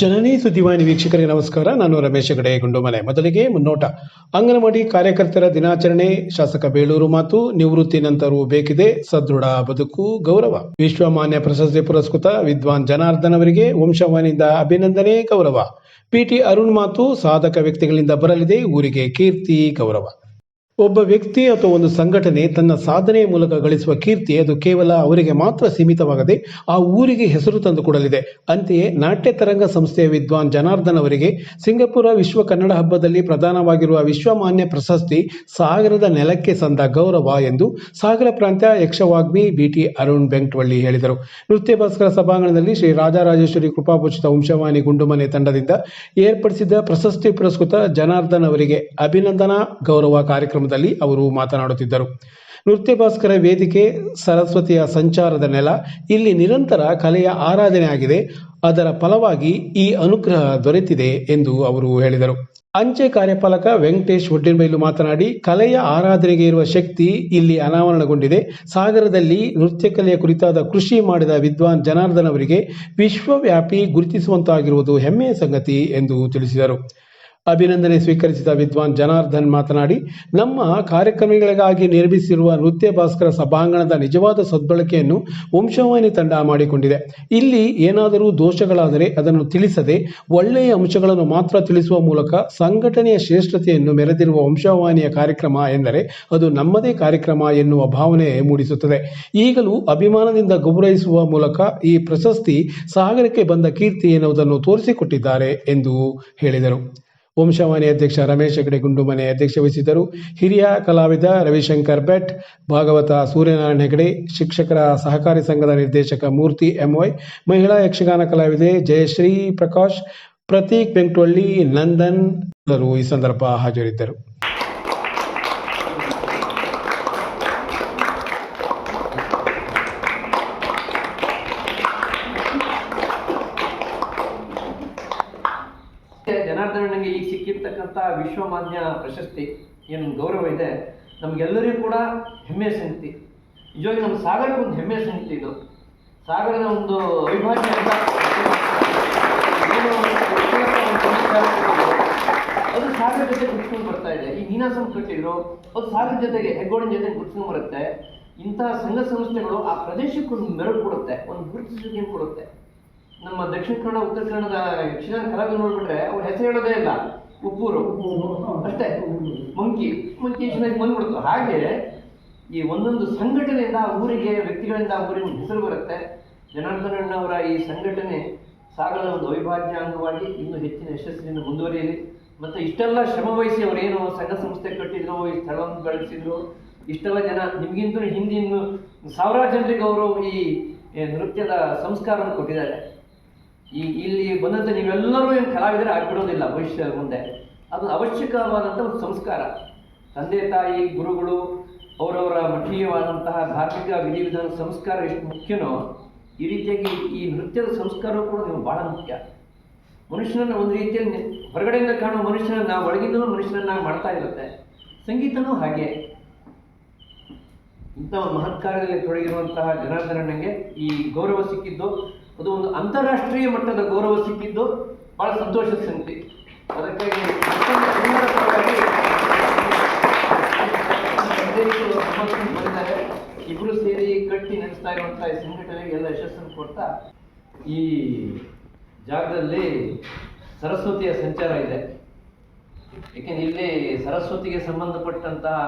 ಜನನಿ ಸುದ್ದಿವಾಹಿನಿ ವೀಕ್ಷಕರಿಗೆ ನಮಸ್ಕಾರ. ನಾನು ರಮೇಶ್ ಹೆಗಡೆ, ಗುಂಡುಮನೆ. ಮೊದಲಿಗೆ ಮುನ್ನೋಟ. ಅಂಗನವಾಡಿ ಕಾರ್ಯಕರ್ತರ ದಿನಾಚರಣೆ, ಶಾಸಕ ಬೇಳೂರು ಮಾತು, ನಿವೃತ್ತಿ ನಂತರವೂ ಬೇಕಿದೆ. ಸದೃಢ ಬದುಕು, ಗೌರವ. ವಿಶ್ವಮಾನ್ಯ ಪ್ರಶಸ್ತಿ ಪುರಸ್ಕೃತ ವಿದ್ವಾನ್ ಜನಾರ್ದನ್ ಅವರಿಗೆ ವಂಶವಾಣಿಯಿಂದ ಅಭಿನಂದನೆ, ಗೌರವ. ಪಿಟಿ ಅರುಣ್ ಮಾತು ಸಾಧಕ ವ್ಯಕ್ತಿಗಳಿಂದ ಬರಲಿದೆ. ಊರಿಗೆ ಕೀರ್ತಿ, ಗೌರವ. ಒಬ್ಬ ವ್ಯಕ್ತಿ ಅಥವಾ ಒಂದು ಸಂಘಟನೆ ತನ್ನ ಸಾಧನೆಯ ಮೂಲಕ ಗಳಿಸುವ ಕೀರ್ತಿ ಅದು ಕೇವಲ ಅವರಿಗೆ ಮಾತ್ರ ಸೀಮಿತವಾಗದೆ ಆ ಊರಿಗೆ ಹೆಸರು ತಂದುಕೊಡಲಿದೆ ಅಂತೆಯೇ ನಾಟ್ಯ ತರಂಗ ಸಂಸ್ಥೆಯ ವಿದ್ವಾನ್ ಜನಾರ್ದನ್ ಅವರಿಗೆ ಸಿಂಗಪುರ ವಿಶ್ವ ಕನ್ನಡ ಹಬ್ಬದಲ್ಲಿ ಪ್ರದಾನವಾಗಿರುವ ವಿಶ್ವಮಾನ್ಯ ಪ್ರಶಸ್ತಿ ಸಾಗರದ ನೆಲಕ್ಕೆ ಸಂದ ಗೌರವ ಎಂದು ಸಾಗರ ಪ್ರಾಂತ್ಯ ಯಕ್ಷವಾಗ್ಮಿ ಬಿಟಿ ಅರುಣ್ ಬೆಂಕ್ಟವಳ್ಳಿ ಹೇಳಿದರು. ನೃತ್ಯ ಭಾಸ್ಕರ ಸಭಾಂಗಣದಲ್ಲಿ ಶ್ರೀ ರಾಜರಾಜೇಶ್ವರಿ ಕೃಪಾಪುಚಿತ ವಂಶವಾಣಿ ಗುಂಡುಮನೆ ತಂಡದಿಂದ ಏರ್ಪಡಿಸಿದ್ದ ಪ್ರಶಸ್ತಿ ಪುರಸ್ಕೃತ ಜನಾರ್ದನ್ ಅವರಿಗೆ ಅಭಿನಂದನಾ ಗೌರವ ಕಾರ್ಯಕ್ರಮದಲ್ಲಿ ಅವರು ಮಾತನಾಡುತ್ತಿದ್ದರು. ನೃತ್ಯ ಭಾಸ್ಕರ ವೇದಿಕೆ, ಸರಸ್ವತಿಯ ಸಂಚಾರದ ನೆಲ, ಇಲ್ಲಿ ನಿರಂತರ ಕಲೆಯ ಆರಾಧನೆ ಆಗಿದೆ ಅದರ ಫಲವಾಗಿ ಈ ಅನುಗ್ರಹ ದೊರೆತಿದೆ ಎಂದು ಅವರು ಹೇಳಿದರು. ಅಂಚೆ ಕಾರ್ಯಪಾಲಕ ವೆಂಕಟೇಶ್ ಒಡ್ಡಿನಬೈಲು ಮಾತನಾಡಿ, ಕಲೆಯ ಆರಾಧನೆಗೆ ಇರುವ ಶಕ್ತಿ ಇಲ್ಲಿ ಅನಾವರಣಗೊಂಡಿದೆ. ಸಾಗರದಲ್ಲಿ ನೃತ್ಯ ಕಲೆಯ ಕುರಿತಾದ ಕೃಷಿ ಮಾಡಿದ ವಿದ್ವಾನ್ ಜನಾರ್ದನ್ ಅವರಿಗೆ ವಿಶ್ವವ್ಯಾಪಿ ಗುರುತಿಸುವಂತಾಗಿರುವುದು ಹೆಮ್ಮೆಯ ಸಂಗತಿ ಎಂದು ತಿಳಿಸಿದರು. ಅಭಿನಂದನೆ ಸ್ವೀಕರಿಸಿದ ವಿದ್ವಾನ್ ಜನಾರ್ದನ್ ಮಾತನಾಡಿ, ನಮ್ಮ ಕಾರ್ಯಕ್ರಮಗಳಿಗಾಗಿ ನಿರ್ಮಿಸಿರುವ ನೃತ್ಯ ಭಾಸ್ಕರ ಸಭಾಂಗಣದ ನಿಜವಾದ ಸದ್ಬಳಕೆಯನ್ನು ವಂಶವಾಹಿನಿ ತಂಡ ಮಾಡಿಕೊಂಡಿದೆ. ಇಲ್ಲಿ ಏನಾದರೂ ದೋಷಗಳಾದರೆ ಅದನ್ನು ತಿಳಿಸದೆ ಒಳ್ಳೆಯ ಅಂಶಗಳನ್ನು ಮಾತ್ರ ತಿಳಿಸುವ ಮೂಲಕ ಸಂಘಟನೆಯ ಶ್ರೇಷ್ಠತೆಯನ್ನು ಮೆರೆದಿರುವ ವಂಶವಾಹಿನಿಯ ಕಾರ್ಯಕ್ರಮ ಎಂದರೆ ಅದು ನಮ್ಮದೇ ಕಾರ್ಯಕ್ರಮ ಎನ್ನುವ ಭಾವನೆ ಮೂಡಿಸುತ್ತದೆ. ಈಗಲೂ ಅಭಿಮಾನದಿಂದ ಗೌರವಿಸುವ ಮೂಲಕ ಈ ಪ್ರಶಸ್ತಿ ಸಾಗರಕ್ಕೆ ಬಂದ ಕೀರ್ತಿ ಎನ್ನುವುದನ್ನು ತೋರಿಸಿಕೊಟ್ಟಿದ್ದಾರೆ ಎಂದು ಹೇಳಿದರು. ವಂಶವಾಣಿ ಅಧ್ಯಕ್ಷ ರಮೇಶ್ ಹೆಗಡೆ ಗುಂಡುಮನೆ ಅಧ್ಯಕ್ಷ ವಹಿಸಿದ್ದರು. ಹಿರಿಯ ಕಲಾವಿದ ರವಿಶಂಕರ್ ಭಟ್, ಭಾಗವತ ಸೂರ್ಯನಾರಾಯಣ ಹೆಗಡೆ, ಶಿಕ್ಷಕರ ಸಹಕಾರಿ ಸಂಘದ ನಿರ್ದೇಶಕ ಮೂರ್ತಿ ಎಂವೈ, ಮಹಿಳಾ ಯಕ್ಷಗಾನ ಕಲಾವಿದೆ ಜಯಶ್ರೀ ಪ್ರಕಾಶ್, ಪ್ರತೀಕ್ ಬೆಂಕ್ಟೊಳ್ಳಿ ನಂದನ್ ಈ ಸಂದರ್ಭ ಹಾಜರಿದ್ದರು. ಜನಾರ್ದನನಿಗೆ ಈಗ ಸಿಕ್ಕಿರ್ತಕ್ಕಂಥ ವಿಶ್ವಮಾನ್ಯ ಪ್ರಶಸ್ತಿ ಏನು ಗೌರವ ಇದೆ, ನಮಗೆಲ್ಲರಿಗೂ ಕೂಡ ಹೆಮ್ಮೆ ಸಂಗತಿ. ನಿಜವಾಗಿ ನಮ್ಮ ಸಾಗರ ಒಂದು ಹೆಮ್ಮೆ ಸಂಗತಿ ಇದು. ಸಾಗರದ ಒಂದು ಅವಿಭಾಜ್ಯ ಅದು ಸಾಗರ ಜೊತೆ ಗುರ್ಸ್ಕೊಂಡು ಬರ್ತಾ ಇದೆ. ಈ ನೀನಾಸಂ ಕಟ್ಟಿದ್ರು, ಅದು ಸಾಗರ ಜೊತೆಗೆ ಹೆಗ್ಗೋಡಿನ ಜೊತೆ ಗುರ್ಸ್ಕೊಂಡು ಬರುತ್ತೆ. ಇಂತಹ ಸಂಘ ಸಂಸ್ಥೆಗಳು ಆ ಪ್ರದೇಶಕ್ಕೆ ಮೆರಳು ಕೊಡುತ್ತೆ, ಒಂದು ಗುರುತಿಸುವಿಕೆಯನ್ನು ಕೊಡುತ್ತೆ. ನಮ್ಮ ದಕ್ಷಿಣ ಕನ್ನಡ, ಉತ್ತರ ಕನ್ನಡದ ಯಕ್ಷಗಾನ ಕಲಾವಿದರು ನೋಡ್ಬಿಟ್ರೆ ಅವ್ರ ಹೆಸರು ಹೇಳೋದೇ ಇಲ್ಲ. ಉಪ್ಪೂರು. ಅಷ್ಟೇ. ಮಂಕಿ. ಮಂಕಿ ಚೆನ್ನಾಗಿ ಬಂದ್ಬಿಡ್ತು. ಹಾಗೆ ಈ ಒಂದೊಂದು ಸಂಘಟನೆಯಿಂದ ಆ ಊರಿಗೆ ವ್ಯಕ್ತಿಗಳಿಂದ ಆ ಊರಿಗೆ ಹೆಸರು ಬರುತ್ತೆ. ಜನಾರ್ದನಣ್ಣವರ ಈ ಸಂಘಟನೆ ಸಾಗರದ ಒಂದು ಅವಿಭಾಜ್ಯ ಅಂಗವಾಗಿ ಇನ್ನೂ ಹೆಚ್ಚಿನ ಯಶಸ್ಸಿನಿಂದ ಮುಂದುವರಿಯಲಿ. ಮತ್ತೆ ಇಷ್ಟೆಲ್ಲ ಶ್ರಮ ವಹಿಸಿ ಅವರೇನು ಸಂಘ ಸಂಸ್ಥೆ ಕಟ್ಟಿದ್ರು, ಈ ಸ್ಥಳವನ್ನು ಬೆಳೆಸಿದ್ರು. ಇಷ್ಟೆಲ್ಲ ಜನ ನಿಮಗಿಂತ ಹಿಂದಿನ ಸಾವಿರಾರು ಜನರಿಗೆ ಅವರು ಈ ನೃತ್ಯದ ಸಂಸ್ಕಾರವನ್ನು ಕೊಟ್ಟಿದ್ದಾರೆ. ಈ ಇಲ್ಲಿ ಬಂದಂಥ ನೀವೆಲ್ಲರೂ ಏನು ಕಲಾವಿದರೆ ಆಗ್ಬಿಡೋದಿಲ್ಲ ಭವಿಷ್ಯದ ಮುಂದೆ. ಅದು ಅವಶ್ಯಕವಾದಂಥ ಒಂದು ಸಂಸ್ಕಾರ. ತಂದೆ, ತಾಯಿ, ಗುರುಗಳು, ಅವರವರ ಮಠೀಯವಾದಂತಹ ಧಾರ್ಮಿಕ ವಿಧಿವಿಧಾನ ಸಂಸ್ಕಾರ ಎಷ್ಟು ಮುಖ್ಯನೋ, ಈ ರೀತಿಯಾಗಿ ಈ ನೃತ್ಯದ ಸಂಸ್ಕಾರವೂ ಕೂಡ ನೀವು ಬಹಳ ಮುಖ್ಯ. ಮನುಷ್ಯನನ್ನು ಒಂದು ರೀತಿಯಲ್ಲಿ ಹೊರಗಡೆಯಿಂದ ಕಾಣುವ ಮನುಷ್ಯನ ನಾವು ಒಳಗಿಂದಲೂ ಮನುಷ್ಯನನ್ನಾಗಿ ಮಾಡ್ತಾ ಇರುತ್ತೆ. ಸಂಗೀತನೂ ಹಾಗೆ. ಇಂಥ ಒಂದು ಮಹತ್ ಕಾರ್ಯದಲ್ಲಿ ತೊಡಗಿರುವಂತಹ ಜನಾರ್ದನನಿಗೆ ಈ ಗೌರವ ಸಿಕ್ಕಿದ್ದು. ಅದು ಒಂದು ಅಂತಾರಾಷ್ಟ್ರೀಯ ಮಟ್ಟದ ಗೌರವ ಸಿಕ್ಕಿದ್ದು ಬಹಳ ಸಂತೋಷದ ಸಂಗತಿ. ಅದಕ್ಕಾಗಿ ಬಂದಿದ್ದಾರೆ ಇಬ್ರು ಸೇರಿ ಕಟ್ಟಿ ನಡೆಸ್ತಾ ಇರುವಂತಹ ಈ ಸಂಘಟನೆಗೆ ಎಲ್ಲ ಯಶಸ್ಸನ್ನು ಕೊಡ್ತಾ ಈ ಜಾಗದಲ್ಲಿ ಸರಸ್ವತಿಯ ಸಂಚಾರ ಇದೆ. ಏಕೆಂದ್ರೆ ಇಲ್ಲಿ ಸರಸ್ವತಿಗೆ ಸಂಬಂಧಪಟ್ಟಂತಹ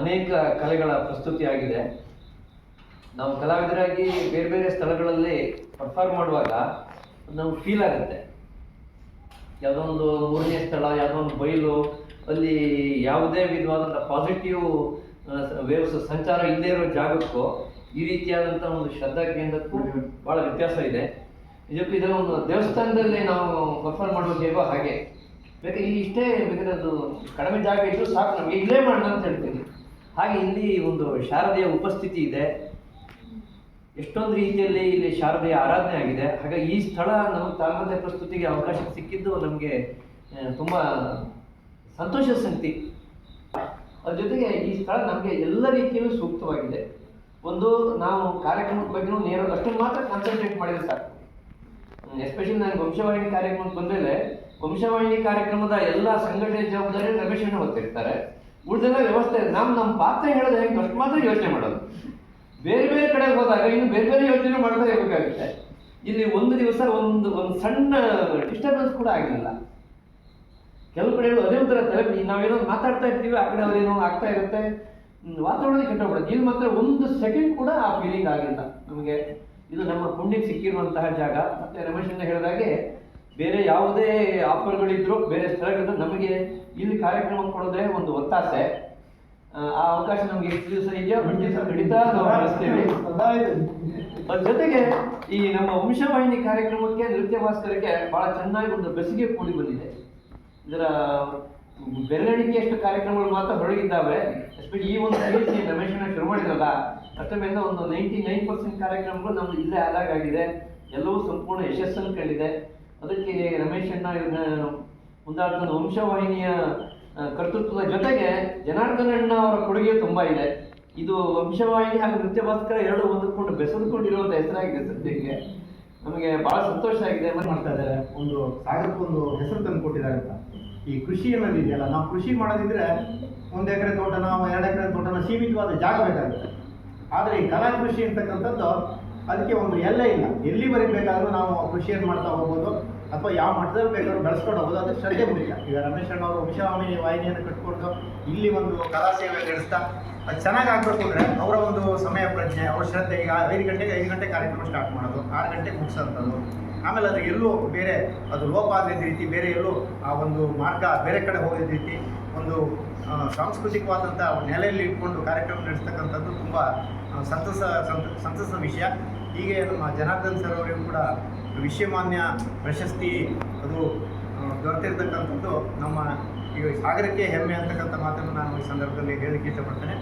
ಅನೇಕ ಕಲೆಗಳ ಪ್ರಸ್ತುತಿ ಆಗಿದೆ ನಾವು ಕಲಾವಿದರಾಗಿ ಬೇರೆ ಬೇರೆ ಸ್ಥಳಗಳಲ್ಲಿ ಪರ್ಫಾರ್ಮ್ ಮಾಡುವಾಗ ನಮ್ಗೆ ಫೀಲ್ ಆಗುತ್ತೆ. ಯಾವುದೋ ಒಂದು ಮೂರನೇ ಸ್ಥಳ ಯಾವುದೋ ಒಂದು ಬಯಲು ಅಲ್ಲಿ ಯಾವುದೇ ವಿಧವಾದಂಥ ಪಾಸಿಟಿವ್ ವೇವ್ಸ್ ಸಂಚಾರ ಇಲ್ಲದೆ ಇರೋ ಜಾಗಕ್ಕೂ ಈ ರೀತಿಯಾದಂಥ ಒಂದು ಶ್ರದ್ಧಾ ಕೇಂದ್ರಕ್ಕೂ ಭಾಳ ವ್ಯತ್ಯಾಸ ಇದೆ. ನಿಜಕ್ಕೂ ಇದರ ಒಂದು ದೇವಸ್ಥಾನದಲ್ಲಿ ನಾವು ಪರ್ಫಾರ್ಮ್ ಮಾಡುವಾಗ ಹೇಗೋ ಹಾಗೆ. ಬೇಕಾದ್ರೆ ಇಲ್ಲಿ ಇಷ್ಟೇ ಬೇಕಾದ್ರೆ ಅದು ಕಡಿಮೆ ಜಾಗ ಇದ್ದು ಸಾಕು ನಮಗೆ ಇಲ್ಲೇ ಮಾಡೋಣ ಅಂತ ಹೇಳ್ತೀನಿ. ಹಾಗೆ ಇಲ್ಲಿ ಒಂದು ಶಾರದೆಯ ಉಪಸ್ಥಿತಿ ಇದೆ. ಎಷ್ಟೊಂದು ರೀತಿಯಲ್ಲಿ ಇಲ್ಲಿ ಶಾರದೆಯ ಆರಾಧನೆ ಆಗಿದೆ. ಹಾಗಾಗಿ ಈ ಸ್ಥಳ ನಮ್ಮ ತಾಳ್ಮತೆ ಪ್ರಸ್ತುತಿಗೆ ಅವಕಾಶ ಸಿಕ್ಕಿದ್ದು ನಮಗೆ ತುಂಬ ಸಂತೋಷ ಸಂಗತಿ. ಅದ್ರ ಜೊತೆಗೆ ಈ ಸ್ಥಳ ನಮಗೆ ಎಲ್ಲ ರೀತಿಯಲ್ಲೂ ಸೂಕ್ತವಾಗಿದೆ. ಒಂದು, ನಾವು ಕಾರ್ಯಕ್ರಮದ ಬಗ್ಗೆ ನೇರ ಅಷ್ಟೊಂದು ಮಾತ್ರ ಕಾನ್ಸಂಟ್ರೇಟ್ ಮಾಡಿದ್ರೆ ಸಾಕು. ಎಸ್ಪೆಷಲಿ ನನಗೆ ವಂಶವಾಹಿನಿ ಕಾರ್ಯಕ್ರಮಕ್ಕೆ ಬಂದಮೇಲೆ ವಂಶವಾಹಿನಿ ಕಾರ್ಯಕ್ರಮದ ಎಲ್ಲ ಸಂಘಟನೆ ಜವಾಬ್ದಾರಿ ರಮೇಶ್ ಹೊತ್ತಿರ್ತಾರೆ. ಉಳಿದೆಲ್ಲ ವ್ಯವಸ್ಥೆ, ನಾವು ನಮ್ಮ ಪಾತ್ರ ಹೇಳೋದು ಹೆಂಗೆ ಅಷ್ಟು ಮಾತ್ರ ಯೋಚನೆ ಮಾಡೋದು. ಬೇರೆ ಬೇರೆ ಕಡೆ ಹೋದಾಗ ಇನ್ನು ಬೇರೆ ಬೇರೆ ಯೋಚನೆ ಮಾಡ್ತಾ ಇರಬೇಕಾಗುತ್ತೆ. ಇಲ್ಲಿ ಒಂದು ದಿವಸ ಒಂದು ಒಂದು ಸಣ್ಣ ಡಿಸ್ಟರ್ಬೆನ್ಸ್ ಕೂಡ ಆಗಿಲ್ಲ ಕೆಲವು ಕಡೆಗಳು ಅದೇ ಒಂಥರ ತಲೆ ನಾವೇನೋ ಮಾತಾಡ್ತಾ ಇರ್ತೀವಿ, ಆ ಕಡೆ ಏನೋ ಆಗ್ತಾ ಇರುತ್ತೆ. ವಾತಾವರಣ ಕೆಟ್ಟೋಗ್ಬಿಡುತ್ತೆ ಇಲ್ಲಿ ಮಾತ್ರ ಒಂದು ಸೆಕೆಂಡ್ ಕೂಡ ಆ ಫೀಲಿಂಗ್ ಆಗಿಲ್ಲ. ನಮಗೆ ಇದು ನಮ್ಮ ಪುಣ್ಯಕ್ಕೆ ಸಿಕ್ಕಿರುವಂತಹ ಜಾಗ. ಮತ್ತೆ ಹೇಳಿದ ಹೇಳಿದಾಗೆ ಬೇರೆ ಯಾವುದೇ ಆಫರ್ಗಳಿದ್ರು ಬೇರೆ ಸ್ಥಳಗಳಿದ್ರು ನಮಗೆ ಇಲ್ಲಿ ಕಾರ್ಯಕ್ರಮ ಕೊಡೋದೇ ಒಂದು ಒತ್ತಾಸೆ. ಆ, ಅವಕಾಶ ನಮ್ಗೆ ಎಷ್ಟು ದಿವಸ ಇದೆಯೋ ಒಂದು ದಿವಸ ಖಂಡಿತ ನಾವು ಬಳಸ್ತೇವೆ ಅದ್ರ ಜೊತೆಗೆ ಈ ನಮ್ಮ ವಂಶವಾಹಿನಿ ಕಾರ್ಯಕ್ರಮಕ್ಕೆ ನೃತ್ಯ ಭಾಸ್ಕರಕ್ಕೆ ಬಹಳ ಚೆನ್ನಾಗಿ ಒಂದು ಬೆಸಿಗೆ ಕೂಡಿ ಬಂದಿದೆ. ಇದರ ಬೆರಳಿಕೆಯಷ್ಟು ಕಾರ್ಯಕ್ರಮಗಳು ಮಾತ್ರ ಹೊರಗಿದ್ದಾವೆ. ಎಸ್ಪೆಷಲಿ ಈ ಒಂದು ಸೀರೀಸ್ ರಮೇಶನ ಶುರು ಮಾಡಿದ್ರಲ್ಲ ಅಷ್ಟಮೇಲೆ ಒಂದು ನೈಂಟಿ ನೈನ್ ಪರ್ಸೆಂಟ್ ಕಾರ್ಯಕ್ರಮಗಳು ನಮ್ದು ಇಲ್ಲೇ ಆಗಿದೆ. ಎಲ್ಲವೂ ಸಂಪೂರ್ಣ ಯಶಸ್ಸನ್ನು ಕಂಡಿದೆ. ಅದಕ್ಕೆ ರಮೇಶ್ ಅಣ್ಣ ಇವ್ರನ್ನ ಮುಂದಾಡ್ತಂದ ವಂಶವಾಹಿನಿಯ ಕರ್ತೃತ್ವದ ಜೊತೆಗೆ ಜನಾರ್ದನ ಅಣ್ಣ ಅವರ ಕೊಡುಗೆ ತುಂಬಾ ಇದೆ. ಇದು ವಂಶವಾಹಿನಿ ಹಾಗೂ ನೃತ್ಯ ಭಾಸ್ಕರ ಎರಡು ಹೊಂದಿಕೊಂಡು ಬೆಸೆದುಕೊಂಡಿರುವಂತಹ ಹೆಸರಾಗಿದೆ ಸದ್ಯಕ್ಕೆ. ನಮಗೆ ಬಹಳ ಸಂತೋಷ ಆಗಿದೆ. ಮಾಡ್ತಾ ಇದ್ದಾರೆ? ಒಂದು ಸಾಗರಕ್ಕೆ ಒಂದು ಹೆಸರು ತಂದು ಕೊಟ್ಟಿದ್ದಾರೆ ಅಂತ. ಈ ಕೃಷಿ ಅನ್ನೋದು ಇದೆಯಲ್ಲ, ನಾವು ಕೃಷಿ ಮಾಡೋದಿದ್ರೆ ಒಂದು ಎಕರೆ ತೋಟನ ಎರಡು ಎಕರೆ ತೋಟನ ಸೀಮಿತವಾದ ಜಾಗ ಬೇಕಾಗುತ್ತೆ. ಆದರೆ ಈ ಕಲಾ ಕೃಷಿ ಅಂತಕ್ಕಂಥದ್ದು ಅದಕ್ಕೆ ಒಂದು ಎಲ್ಲ ಇಲ್ಲ. ಎಲ್ಲಿ ಬರೀಬೇಕಾದ್ರೂ ನಾವು ಕೃಷಿಯನ್ನು ಮಾಡ್ತಾ ಹೋಗ್ಬೋದು. ಅಥವಾ ಯಾವ ಮಠದಲ್ಲಿ ಬೇಕಾದ್ರೂ ಬೆಳೆಸ್ಕೊಂಡು ಹೋಗೋದು, ಅದು ಶ್ರದ್ಧೆ ಮುಖ್ಯ ಈಗ ರಮೇಶ್ ಅಣ್ಣ ಅವರು ವಿಶ್ವಾಮಿ ವಾಹಿನಿಯನ್ನು ಕಟ್ಕೊಂಡು ಇಲ್ಲಿ ಒಂದು ಕಲಾ ಸೇವೆ ನಡೆಸ್ತಾ, ಅದು ಚೆನ್ನಾಗಿ ಆಗಬೇಕು ಅಂದರೆ ಅವರ ಒಂದು ಸಮಯ ಪ್ರಜ್ಞೆ, ಅವ್ರ ಶ್ರದ್ಧೆ, ಈಗ ಐದು ಗಂಟೆಗೆ ಐದು ಗಂಟೆ ಕಾರ್ಯಕ್ರಮ ಸ್ಟಾರ್ಟ್ ಮಾಡೋದು, ಆರು ಗಂಟೆಗೆ ಮುಗಿಸೋಂಥದ್ದು ಆಮೇಲೆ ಅದು ಎಲ್ಲೂ ಬೇರೆ, ಅದು ಲೋಪ ಆಗದ ರೀತಿ, ಬೇರೆ ಎಲ್ಲೂ ಆ ಒಂದು ಮಾರ್ಗ ಬೇರೆ ಕಡೆ ಹೋಗಿದ್ದ ರೀತಿ, ಒಂದು ಸಾಂಸ್ಕೃತಿಕವಾದಂಥ ನೆಲೆಯಲ್ಲಿ ಇಟ್ಕೊಂಡು ಕಾರ್ಯಕ್ರಮ ನಡೆಸ್ತಕ್ಕಂಥದ್ದು ತುಂಬ ಸಂತಸ, ಸಂತ- ಸಂತಸದ ವಿಷಯ. ಹೀಗೆ ನಮ್ಮ ಜನಾರ್ದನ್ ಸರ್ ಅವರಿಗೂ ಕೂಡ ವಿಶ್ವಮಾನ್ಯ ಪ್ರಶಸ್ತಿ ಅದು ದೊರೆತಿರ್ತಕ್ಕಂಥದ್ದು ನಮ್ಮ ಈ ಸಾಗರಕ್ಕೆ ಹೆಮ್ಮೆ ಅಂತಕ್ಕಂಥ ಮಾತನ್ನು ನಾನು ಈ ಸಂದರ್ಭದಲ್ಲಿ ಹೇಳಲಿಕ್ಕೆ ಇಷ್ಟಪಡ್ತೇನೆ.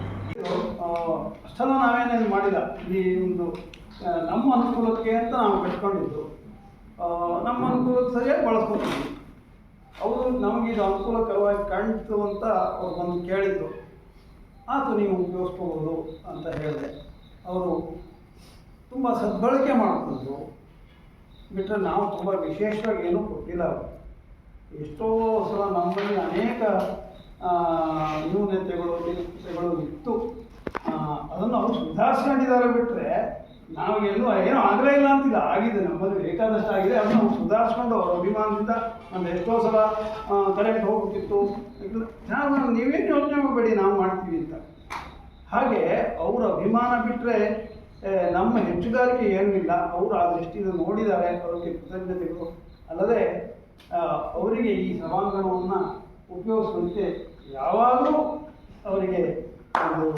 ಅಷ್ಟೆಲ್ಲ ನಾವೇನೇನು ಮಾಡಿಲ್ಲ. ಈ ಒಂದು ನಮ್ಮ ಅನುಕೂಲಕ್ಕೆ ಅಂತ ನಾವು ಕಟ್ಕೊಂಡಿದ್ದು. ನಮ್ಮ ಅನುಕೂಲಕ್ಕೆ ಸರಿಯಾಗಿ ಬಳಸ್ಕೊತೀವಿ ಅವರು ನಮಗೆ ಇದು ಅನುಕೂಲಕರವಾಗಿ ಕಾಣ್ತು ಅಂತ ಅವ್ರು ಬಂದು ಕೇಳಿದ್ರು. ಆತು ನೀವು ಉಪಯೋಗಿಸ್ಕೋಬೋದು ಅಂತ ಹೇಳಿದೆ. ಅವರು ತುಂಬ ಸದ್ಬಳಕೆ ಮಾಡಿಕೊಂಡ್ರು ಬಿಟ್ಟರೆ ನಾವು ತುಂಬ ವಿಶೇಷವಾಗಿ ಏನೂ ಕೊಟ್ಟಿಲ್ಲ ಅವರು. ಎಷ್ಟೋ ಸಲ ನಮ್ಮಲ್ಲಿ ಅನೇಕ ನ್ಯೂನತೆಗಳು ನ್ಯೂನತೆಗಳು ಇತ್ತು. ಅದನ್ನು ಅವರು ಸುಧಾರಿಸ್ಕೊಂಡಿದ್ದಾರೆ ಬಿಟ್ಟರೆ ನಾವು ಎಲ್ಲೂ ಏನೂ ಆಗಲೇ ಇಲ್ಲ ಅಂತಿಲ್ಲ. ಆಗಿದೆ, ನಮ್ಮಲ್ಲಿ ಬೇಕಾದಷ್ಟು ಆಗಿದೆ. ಅದನ್ನು ನಾವು ಸುಧಾರಿಸ್ಕೊಂಡು ಅವರ ಅಭಿಮಾನದಿಂದ ಒಂದು ಎಷ್ಟೋ ಸಲ ಕರೆಕ್ಟ್ ಹೋಗ್ಬಿಟ್ಟಿತ್ತು. ನಾವು ನೀವೇನು ಯೋಚನೆ ಮಾಡಬೇಡಿ, ನಾವು ಮಾಡ್ತೀವಿ ಅಂತ. ಹಾಗೆ ಅವರ ಅಭಿಮಾನ ಬಿಟ್ಟರೆ ನಮ್ಮ ಹೆಚ್ಚುಗಾರಿಕೆ ಏನಿಲ್ಲ, ಅವರು ಆ ದೃಷ್ಟಿಯಿಂದ ನೋಡಿದ್ದಾರೆ ಅವರಿಗೆ ಕೃತಜ್ಞತೆಗಳು. ಅಲ್ಲದೆ ಅವರಿಗೆ ಈ ಸಭಾಂಗಣವನ್ನು ಉಪಯೋಗಿಸುವಂತೆ ಯಾವಾಗಲೂ ಅವರಿಗೆ ಒಂದು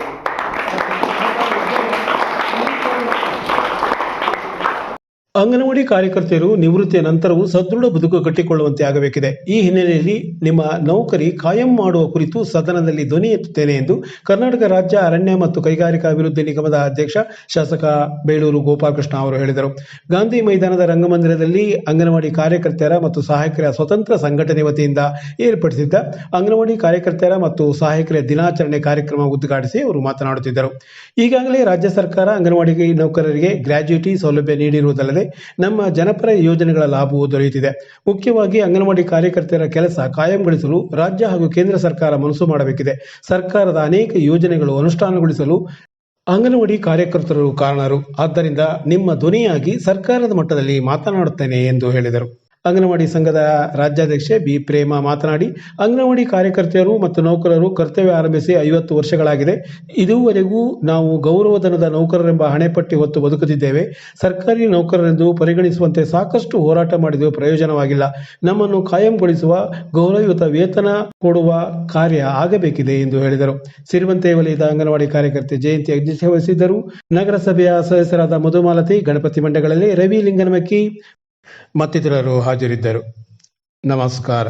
ಅಂಗನವಾಡಿ ಕಾರ್ಯಕರ್ತೆಯರು ನಿವೃತ್ತಿಯ ನಂತರವೂ ಸದೃಢ ಬದುಕು ಕಟ್ಟಿಕೊಳ್ಳುವಂತೆ ಆಗಬೇಕಿದೆ. ಈ ಹಿನ್ನೆಲೆಯಲ್ಲಿ ನಿಮ್ಮ ನೌಕರಿ ಕಾಯಂ ಮಾಡುವ ಕುರಿತು ಸದನದಲ್ಲಿ ಧ್ವನಿ ಎತ್ತುತ್ತೇನೆ ಎಂದು ಕರ್ನಾಟಕ ರಾಜ್ಯ ಅರಣ್ಯ ಮತ್ತು ಕೈಗಾರಿಕಾ ಅಭಿವೃದ್ಧಿ ನಿಗಮದ ಅಧ್ಯಕ್ಷ ಶಾಸಕ ಬೇಳೂರು ಗೋಪಾಲಕೃಷ್ಣ ಅವರು ಹೇಳಿದರು. ಗಾಂಧಿ ಮೈದಾನದ ರಂಗಮಂದಿರದಲ್ಲಿ ಅಂಗನವಾಡಿ ಕಾರ್ಯಕರ್ತೆಯರ ಮತ್ತು ಸಹಾಯಕರ ಸ್ವತಂತ್ರ ಸಂಘಟನೆ ವತಿಯಿಂದ ಏರ್ಪಡಿಸಿದ್ದ ಅಂಗನವಾಡಿ ಕಾರ್ಯಕರ್ತೆಯರ ಮತ್ತು ಸಹಾಯಕರ ದಿನಾಚರಣೆ ಕಾರ್ಯಕ್ರಮ ಉದ್ಘಾಟಿಸಿ ಅವರು ಮಾತನಾಡುತ್ತಿದ್ದರು. ಈಗಾಗಲೇ ರಾಜ್ಯ ಸರ್ಕಾರ ಅಂಗನವಾಡಿ ನೌಕರರಿಗೆ ಗ್ರಾಜ್ಯುಟಿ ಸೌಲಭ್ಯ ನೀಡಿರುವುದಲ್ಲದೆ ನಮ್ಮ ಜನಪರ ಯೋಜನೆಗಳ ಲಾಭವೂ ದೊರೆಯುತ್ತಿದೆ. ಮುಖ್ಯವಾಗಿ ಅಂಗನವಾಡಿ ಕಾರ್ಯಕರ್ತರ ಕೆಲಸ ಕಾಯಂಗೊಳಿಸಲು ರಾಜ್ಯ ಹಾಗೂ ಕೇಂದ್ರ ಸರ್ಕಾರ ಮನಸ್ಸು ಮಾಡಬೇಕಿದೆ. ಸರ್ಕಾರದ ಅನೇಕ ಯೋಜನೆಗಳು ಅನುಷ್ಠಾನಗೊಳಿಸಲು ಅಂಗನವಾಡಿ ಕಾರ್ಯಕರ್ತರು ಕಾರಣರು. ಆದ್ದರಿಂದ ನಿಮ್ಮ ಧ್ವನಿಯಾಗಿ ಸರ್ಕಾರದ ಮಟ್ಟದಲ್ಲಿ ಮಾತನಾಡುತ್ತೇನೆ ಎಂದು ಹೇಳಿದರು. ಅಂಗನವಾಡಿ ಸಂಘದ ರಾಜ್ಯಾಧ್ಯಕ್ಷೆ ಬಿ. ಪ್ರೇಮ ಮಾತನಾಡಿ, ಅಂಗನವಾಡಿ ಕಾರ್ಯಕರ್ತೆಯರು ಮತ್ತು ನೌಕರರು ಕರ್ತವ್ಯ ಆರಂಭಿಸಿ ಐವತ್ತು ವರ್ಷಗಳಾಗಿದೆ. ಇದುವರೆಗೂ ನಾವು ಗೌರವಧನದ ನೌಕರರೆಂಬ ಹಣೆಪಟ್ಟಿ ಹೊತ್ತು ಬದುಕುತ್ತಿದ್ದೇವೆ. ಸರ್ಕಾರಿ ನೌಕರರೆಂದು ಪರಿಗಣಿಸುವಂತೆ ಸಾಕಷ್ಟು ಹೋರಾಟ ಮಾಡಿದರೂ ಪ್ರಯೋಜನವಾಗಿಲ್ಲ. ನಮ್ಮನ್ನು ಕಾಯಂಗೊಳಿಸುವ ಗೌರವಯುತ ವೇತನ ಕೊಡುವ ಕಾರ್ಯ ಆಗಬೇಕಿದೆ ಎಂದು ಹೇಳಿದರು. ಸಿರಿವಂತೆ ವಲಯದ ಅಂಗನವಾಡಿ ಕಾರ್ಯಕರ್ತೆ ಜಯಂತಿ ಅಧ್ಯಕ್ಷತೆ ವಹಿಸಿದ್ದರು. ನಗರಸಭೆಯ ಸದಸ್ಯರಾದ ಮಧುಮಾಲತಿ, ಗಣಪತಿ ಮಂಡಗಳಲ್ಲಿ ರವಿ ಲಿಂಗನಮಕ್ಕಿ ಮತ್ತಿತರರು ಹಾಜರಿದ್ದರು. ನಮಸ್ಕಾರ.